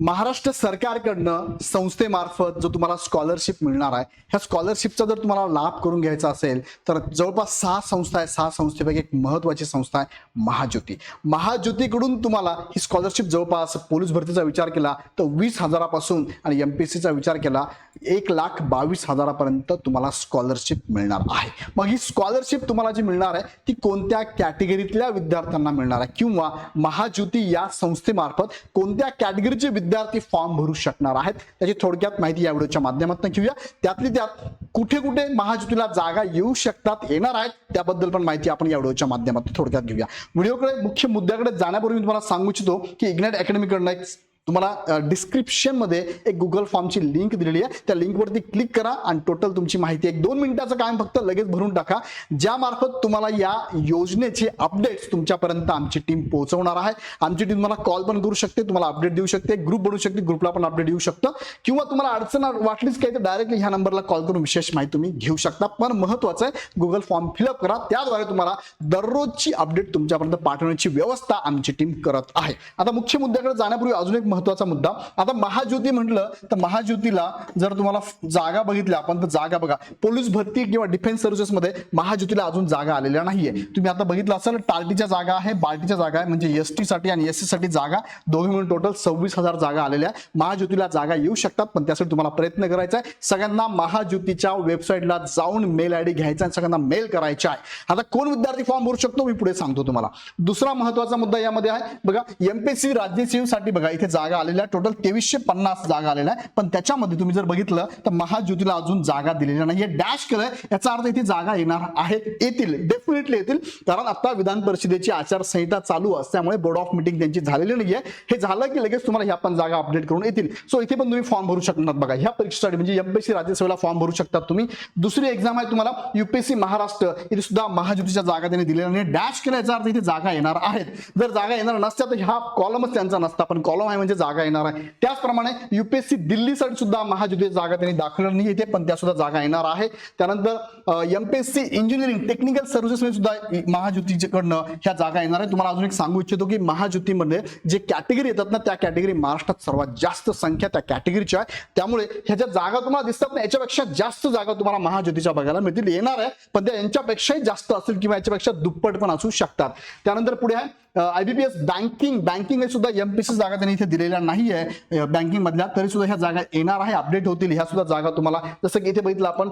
महाराष्ट्र सरकारकडनं संस्थेमार्फत जो तुम्हाला स्कॉलरशिप मिळणार आहे ह्या स्कॉलरशिपचा जर तुम्हाला लाभ करून घ्यायचा असेल तर जवळपास सहा संस्था आहे सहा संस्थेपैकी एक महत्वाची संस्था आहे महाज्योती. महाज्योतीकडून तुम्हाला ही स्कॉलरशिप जवळपास पोलीस भरतीचा विचार केला तर वीस हजारापासून आणि एम पी सीचा विचार केला एक लाख बावीस हजारापर्यंत तुम्हाला स्कॉलरशिप मिळणार आहे. मग ही स्कॉलरशिप तुम्हाला जी मिळणार आहे ती कोणत्या कॅटेगरीतल्या विद्यार्थ्यांना मिळणार आहे? किंवा महाज्योती या संस्थेमार्फत कोणत्या कॅटेगरीचे विद्यार्थी फॉर्म भरू शकणार आहेत. त्याची थोडक्यात माहिती या व्हिडिओच्या माध्यमातून घेऊया. त्यातली त्यात कुठे कुठे महाज्योतीला जागा येऊ शकतात येणार आहेत त्याबद्दल पण माहिती आपण या व्हिडिओच्या माध्यमातून थोडक्यात घेऊया. व्हिडिओकडे मुख्य मुद्द्याकडे जाण्यापूर्वी मी तुम्हाला सांगू इच्छितो की इग्नेट अकॅडमीकडनं एक तुम्हाला डिस्क्रिप्शनमध्ये एक गुगल फॉर्मची लिंक दिलेली आहे. त्या लिंकवरती क्लिक करा आणि टोटल तुमची माहिती एक दोन मिनिटाचं काम फक्त लगेच भरून टाका. ज्या मार्फत तुम्हाला या योजनेचे अपडेट्स तुमच्यापर्यंत आमची टीम पोहोचवणार आहे. आमची टीम तुम्हाला कॉल पण करू शकते तुम्हाला अपडेट देऊ शकते ग्रुप बनवू शकते ग्रुपला पण अपडेट येऊ शकतं. किंवा तुम्हाला अडचण वाटलीच काही तर डायरेक्टली ह्या नंबरला कॉल करून विशेष माहिती तुम्ही घेऊ शकता. पण महत्वाचं आहे गुगल फॉर्म फिलअप करा. त्याद्वारे तुम्हाला दररोजची अपडेट तुमच्यापर्यंत पाठवण्याची व्यवस्था आमची टीम करत आहे. आता मुख्य मुद्द्याकडे जाण्यापूर्वी अजून एक महत्त्वाचा मुद्दा. आता महाज्योती म्हटलं तर महाज्योतीला जर तुम्हाला जागा बघितल्या आपण तर जागा बघा. पोलीस भरती किंवा डिफेन्स सर्व्हिसेसमध्ये महाज्योतीला अजून जागा आलेल्या नाहीये. तुम्ही आता बघितलं असेल टार्टीच्या जागा आहे बार्टीच्या जागा आहे म्हणजे एस टी साठी आणि एससाठी जागा. दोघे मिळून टोटल सव्वीस हजार जागा आलेल्या आहे महाज्योतीला जागा येऊ शकतात पण त्यासाठी तुम्हाला प्रयत्न करायचा आहे. सगळ्यांना महाज्योतीच्या वेबसाईटला जाऊन मेल आय डी घ्यायचा आणि सगळ्यांना मेल करायचा आहे. आता कोण विद्यार्थी फॉर्म भरू शकतो? मी पुढे सांगतो तुम्हाला. दुसरा महत्त्वाचा मुद्दा यामध्ये आहे. बघा एमपीएससी राज्यसेवेसाठी बघा इथे जागा आलेल्या टोटल तेवीसशे पन्नास जागा आलेल्या आहे. पण त्याच्यामध्ये तुम्ही जर बघितलं तर महाज्योतीला अजून जागा दिलेल्या नाही. डॅश केलंय. याचा अर्थ इथे जागा येणार आहेत येतील. डेफिनेटली येतील. कारण आता विधान परिषदेची आचारसंहिता चालू असल्यामुळे बोर्ड ऑफ मिटिंग त्यांची झालेली नाहीये. हे झालं की लगेच तुम्हाला ह्या पण जागा अपडेट करून येतील. सो इथे पण तुम्ही फॉर्म भरू शकणार बघा. ह्या परीक्षेसाठी म्हणजे एमपीएससी राज्यसेवेला फॉर्म भरू शकतात तुम्ही. दुसरी एक्झाम आहे तुम्हाला युपीएससी महाराष्ट्र. इथे सुद्धा महाज्योतीच्या जागा त्यांनी दिलेल्या नाही डॅश केल्या याचा अर्थ इथे जागा येणार आहेत. जर जागा येणार नसत्या तर ह्या कॉलमच त्यांचा नसता. पण कॉलम आहे म्हणजे जागा येणार आहे. त्याचप्रमाणे युपीएससी दिल्लीसाठी सुद्धा महाज्योती जागा त्यांनी दाखवलेल्या नाही इथे पण त्या सुद्धा जागा येणार आहे. त्यानंतर एमपीएससी इंजिनिअरिंग टेक्निकल सर्व्हिसेस सुद्धा महाज्योतीकडनं ह्या जागा येणार आहे तुम्हाला अजून एक सांगू इच्छितो की महाज्योतीमध्ये जे कॅटेगरी येतात ना त्या कॅटेगरी महाराष्ट्रात सर्वात जास्त संख्या त्या कॅटेगरीच्या आहे त्यामुळे ह्या ज्या जागा तुम्हाला दिसतात ना याच्यापेक्षा जास्त जागा तुम्हाला महाज्योतीच्या बघायला मिळतील. येणार आहे पण त्या यांच्यापेक्षाही जास्त असेल किंवा याच्यापेक्षा दुप्पट पण असू शकतात. त्यानंतर पुढे आहे आयबीपीएस बँकिंग बँकिंग हे सुद्धा सी जागा त्यांनी इथे दिलेल्या नाही आहे बँकिंग मधल्या तरी सुद्धा ह्या जागा येणार आहे अपडेट होतील. ह्या सुद्धा जागा तुम्हाला जसं की इथे बघितलं आपण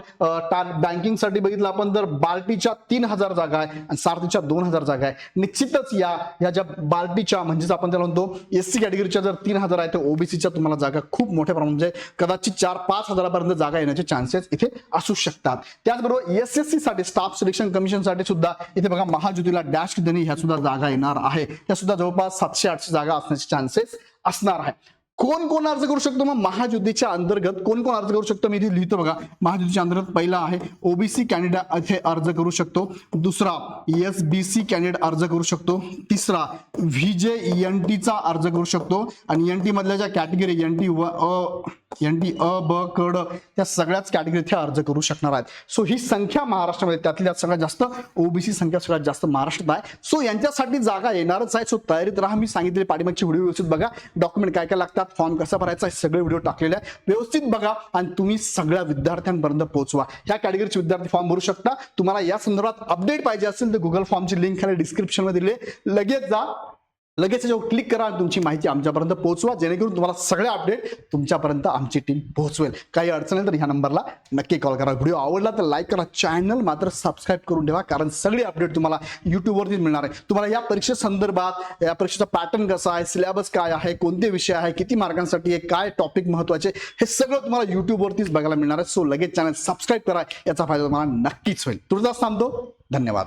बँकिंगसाठी बघितलं आपण तर बार्टीच्या तीन हजार जागा आहे आणि सारथीच्या दोन हजार जागा आहे. निश्चितच या ह्या ज्या बार्टीच्या म्हणजेच आपण त्याला म्हणतो एस सी कॅटेगरीच्या जर तीन हजार आहे तर ओबीसीच्या तुम्हाला जागा खूप मोठ्या प्रमाणात म्हणजे कदाचित चार पाच हजारापर्यंत जागा येण्याचे चान्सेस इथे असू शकतात. त्याचबरोबर एस एस सी साठी स्टाफ सिलेक्शन कमिशनसाठी सुद्धा इथे बघा महाज्योतीला डॅश देणे ह्या सुद्धा जागा येणार आहे. त्या सुद्धा जवळपास सातशे आठशे जागा असण्याचे चान्सेस असणार आहे. कोण कोण अर्ज करू शकतो? मग महाज्योतीच्या अंतर्गत कोण कोण अर्ज करू शकतो? मी इथे लिहितो बघा. महाज्योतीच्या अंतर्गत पहिला आहे ओबीसी कॅन्डिडेट इथे अर्ज करू शकतो. दुसरा एस बी सी कॅन्डिडेट अर्ज करू शकतो. तिसरा व्ही जे एन टीचा अर्ज करू शकतो. आणि एन टी मधल्या ज्या कॅटेगरी एन टी व एन डी अ ब क ड सगळ्याच कॅटेगरी हे अर्ज करू शकणार आहेत. सो ही संख्या महाराष्ट्रामध्ये त्यातल्या सगळ्यात जास्त ओबीसी संख्या सगळ्यात जास्त महाराष्ट्रात आहे. सो यांच्यासाठी जागा येणारच आहे. सो तयारीत राहा. मी सांगितले पाठीमागची व्हिडिओ व्यवस्थित बघा. डॉक्युमेंट काय काय लागतात फॉर्म कसा भरायचा हे सगळे व्हिडिओ टाकलेले आहे व्यवस्थित बघा आणि तुम्ही सगळ्या विद्यार्थ्यांपर्यंत पोहोचवा. ह्या कॅटेगरीचे विद्यार्थी फॉर्म भरू शकता. तुम्हाला या संदर्भात अपडेट पाहिजे असेल तर गुगल फॉर्मची लिंक खाली डिस्क्रिप्शनमध्ये दिली लगेच जा. लगेच त्याच्यावर क्लिक करा आणि तुमची माहिती आमच्यापर्यंत पोहोचवा जेणेकरून तुम्हाला सगळे अपडेट तुमच्यापर्यंत आमची टीम पोहोचवेल. काही अडचण आहे तर ह्या नंबरला नक्की कॉल करा. व्हिडिओ आवडला तर लाईक करा. चॅनल मात्र सबस्क्राईब करून ठेवा कारण सगळे अपडेट तुम्हाला युट्यूबवरती मिळणार आहे. तुम्हाला या परीक्षे संदर्भात या परीक्षेचा पॅटर्न कसा आहे सिलेबस काय आहे कोणते विषय आहे किती मार्कांसाठी आहे काय टॉपिक महत्त्वाचे हे सगळं तुम्हाला युट्यूबवरतीच बघायला मिळणार आहे. सो लगेच चॅनल सबस्क्राईब करा. याचा फायदा तुम्हाला नक्कीच होईल. तुझा थांबतो. धन्यवाद.